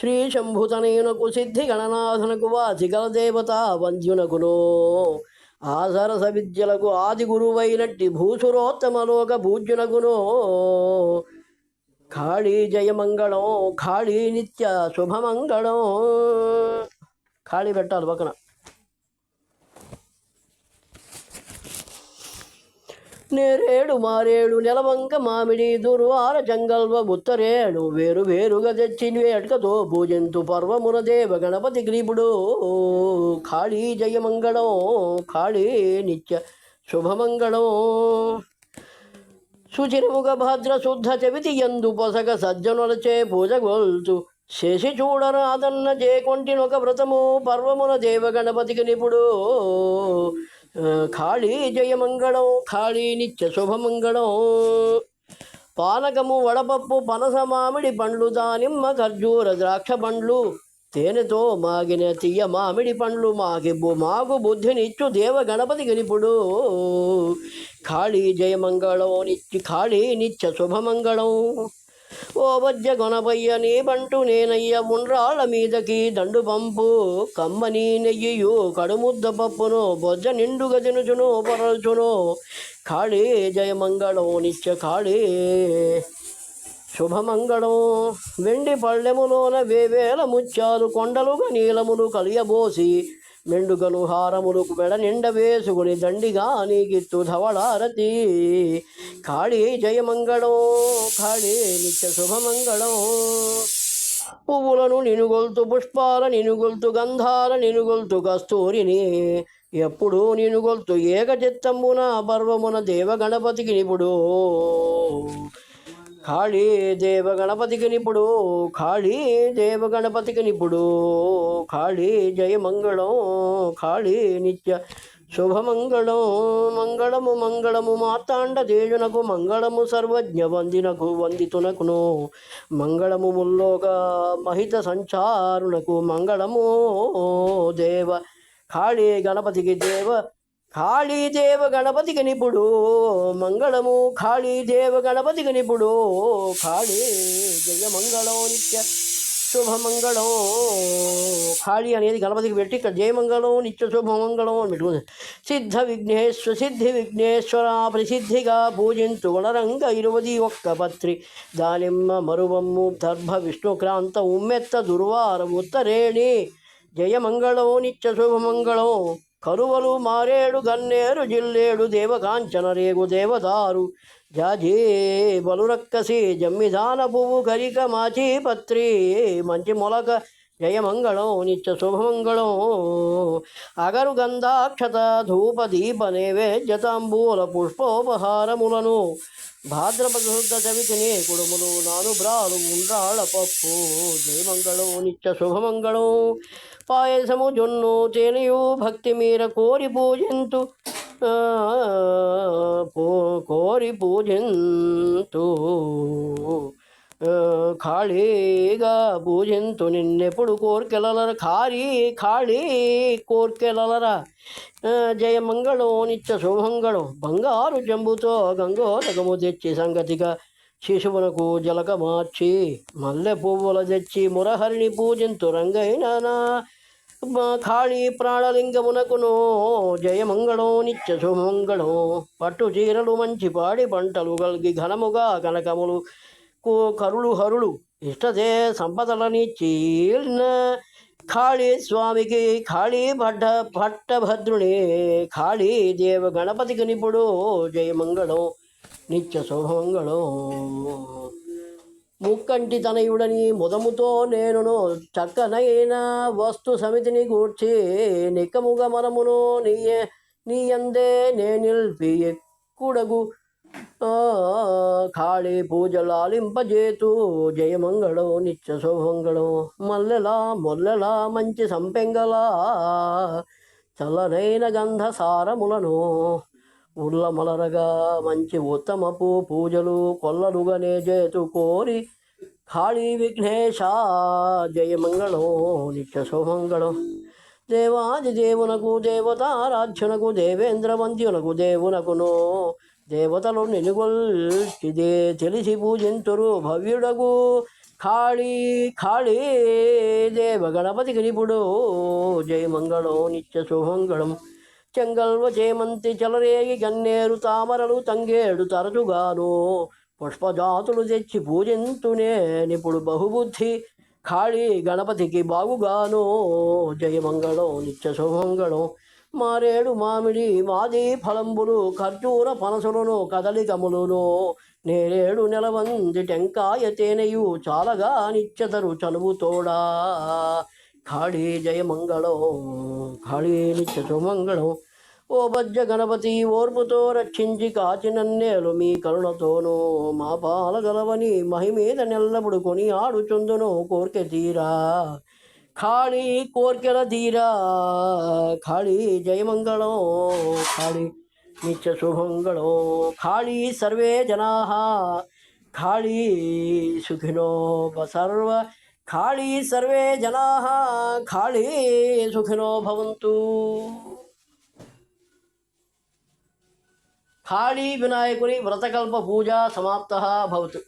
శ్రీ శంభుతనయునకు సిద్ధి గణనాథనకు వాసిగల దేవత వంద్యునకును ఆసరస విద్యలకు ఆది గురువైనట్టి భూసురోత్తమలోక పూజ్యునకును. ఖాళీ జయమంగళం ఖాళీ నిత్య శుభమంగళం. ఖాళీ పెట్టాలి పక్కన. నేరేడు మారేడు నెలవంక మామిడి దుర్వార జంగల్వ ఉత్తరేణు వేరు వేరుగా తెచ్చి వేటకతో పూజంతు పర్వమున దేవ గణపతి గ్రీపుడు. ఖాళీ జయమంగళం ఖాళీ నిత్య శుభమంగళం. సుచిరముగ భద్ర శుద్ధ చవితి ఎందు పొసగ సజ్జనులచే పూజగొల్చు శశి చూడరాదన్న చేకొంటినొక వ్రతము పర్వమున దేవ గణపతికి నిపుడు. ఖాళీ జయమంగళం ఖాళీ నిత్య శుభమంగళం. పానకము వడపప్పు పనస మామిడి పండ్లు దానిమ్మ ఖర్జూర ద్రాక్ష పండ్లు. తేనెతో మాగిన తీయ మామిడి పండ్లు మాకి మాకు బుద్ధినిచ్చు దేవ గణపతి గనిపుడు ఖాళీ జయమంగళం నిత్య ఖాళీ నిత్య శుభమంగళం. ఓ వజ్జ గొనబయ్య నీ బంటు నేనయ్య ముండ్రాళ్ళ మీదకి దండు పంపు. కమ్మని నెయ్యియు కడుముద్ద పప్పును బొజ్జ నిండుగా తినుచును పరల్చును ఖాళీ జయమంగళం నిత్య ఖాళీ శుభమంగళం. వెండి పళ్ళెములోన వేవేల ముత్యాలు కొండలుగా నీలములు కలియబోసి మెండుగలు హారములు మెడ నిండ వేసుకుని దండిగా నీకిత్తు ధవళారతి ఖాళీ జయమంగళం ఖాళీ నిత్య శుభమంగళం. పువ్వులను నినుగొల్తు పుష్పాల నినుగొల్తు గంధాల నినుగొల్తు కస్తూరిని. ఎప్పుడు నినుగొల్తు ఏకచిత్తమున పర్వమున దేవ గణపతికి నిపుడు. ఖాళీ దేవ గణపతికి నిపుడు ఖాళీ దేవ గణపతికి నిపుడు ఖాళీ జయమంగళం ఖాళీ నిత్య శుభమంగళం మంగళము మంగళము మాతాండ తేజునకు మంగళము సర్వజ్ఞ వందినకు వందితునకును. మంగళము ముల్లోక మహిత సంచారునకు మంగళము దేవ ఖాళీ గణపతికి దేవ ఖాళీ దేవ గణపతికి నిపుడు మంగళము ఖాళీ దేవ గణపతికి నిపుడు ఖాళీ జయమంగళో నిత్య శుభమంగళం. ఖాళీ అనేది గణపతికి పెట్టి ఇక్కడ జయమంగళం నిత్య శుభమంగళం అని పెట్టుకుంది. సిద్ధ విఘ్నేశ్వర సిద్ధి విఘ్నేశ్వర ప్రసిద్ధిగా పూజించు వనరంగ ఇరువది ఒక్క పత్రి. దానిమ్మ మరువమ్ము దర్భ విష్ణుక్రాంత ఉమ్మెత్త దుర్వారం ఉత్తరేణి జయమంగళం నిత్య శుభమంగళం. కరువలు మారేడు గన్నేరు జిల్లేడు దేవకాంచన రేగు దేవదారు జాజీ బలురక్కసి జమ్మిదాన పువ్వు కరిక మాచి పత్రి మంచి మొలక జయమంగళం నిత్య శుభమంగళం. అగరు గంధాక్షత ధూప దీప నైవేద్యతాంబూల పుష్పోపహారములను. భాద్రపద శుద్ధ చవితిని కుడుములు నాను బ్రాలు ఉండ్రాళ్ళ పప్పు జయమంగళం నిత్య శుభమంగళం. పాయసము జొన్ను తేనెయు భక్తి మీర కోరి పూజింతు కోరి పూజింతు. ఖాళీగా పూజింతు నిన్నెప్పుడు కోర్కెలలర ఖాళీ ఖాళీ కోర్కెలలరా. జయమంగళం నిత్య శుభంగళం బంగారు జంబుతో గంగోదకము తెచ్చి సంగతిగా శిశువునకు జలక మార్చి మల్లె పువ్వుల తెచ్చి మురహరిని పూజింతు రంగైనా ఖాళీ ప్రాణలింగమునకును జయమంగళం నిత్య శుభమంగళం పట్టు చీరలు మంచి పాడి పంటలు కలిగి ఘనముగా కనకములు కు- కరులు హరులు ఇష్టదే సంపదలనిచ్చి ఖాళీ స్వామికి ఖాళీ భట్ట భట్టభద్రుని ఖాళీ దేవ గణపతికి నిపుడు జయమంగళం నిత్య శుభమంగళం ముక్కంటి తనయుడని ముదముతో నేనును చక్కనైన వస్తు సమితిని గూర్చి నిక్కముగ మనమును నీయే నీయందే నే నిల్పి ఎక్కుడగు ఆ, ఖాళీ పూజలాలింపజేతు జయమంగళం నిత్య శుభమంగళం. మల్లెలా మొల్లెలా మంచి సంపెంగలా చల్లనైన గంధసారములను. ఉల్లమలరగా మంచి ఉత్తమపు పూజలు కొల్లలుగానే చేతు కోరి ఖాళీ విఘ్నేశ జయమంగళం నిత్య శుభమంగళం. దేవాది దేవునకు దేవతారాధ్యునకు దేవేంద్ర వంద్యునకు దేవునకును దేవతలు నిలుగొల్చిదే తెలిసి పూజింతురు భవ్యుడగు. ఖాళీ ఖాళీ దేవ గణపతికి నిపుడు. జయ మంగళో నిత్య శుభంగళం. చెంగల్వ చేమంతి చలరేగి గన్నేరు తామరలు తంగేడు తరచుగాను. పుష్పజాతులు తెచ్చి పూజింతునే నిపుడు బహుబుద్ధి. ఖాళీ గణపతికి బాగుగాను. జయమంగళం నిత్య శుభంగళం. మారేడు మామిడి మాది ఫలంబులు ఖర్జూర పనసులను కదలికములును. నేరేడు నెలవంది టెంకాయ తేనెయు చాలగా నిత్యతరు చనువు తోడా. ఖాళీ జయమంగళం ఖాళీ నిత్య శుభమంగళం ఓ బజ్జ గణపతి ఓర్పుతో రక్షించి కాచినన్నేలు మీ కరుణతోనూ. మా పాలగలవని మహిమీద నెల్లబుడు కొని ఆడుచుందును కోర్కె తీరా. ఖాళీ కోర్కెల తీరా ఖాళీ జయమంగళం ఖాళీ నిత్య శుభమంగళం ఖాళీ సర్వే జనా ఖాళీ సుఖినో సర్వ ఖాళీ సర్వే జనా ఖాళీ సుఖినో భవంతు ఖాళీ వినాయకుని వ్రతకల్ప పూజ సమాప్త భవతు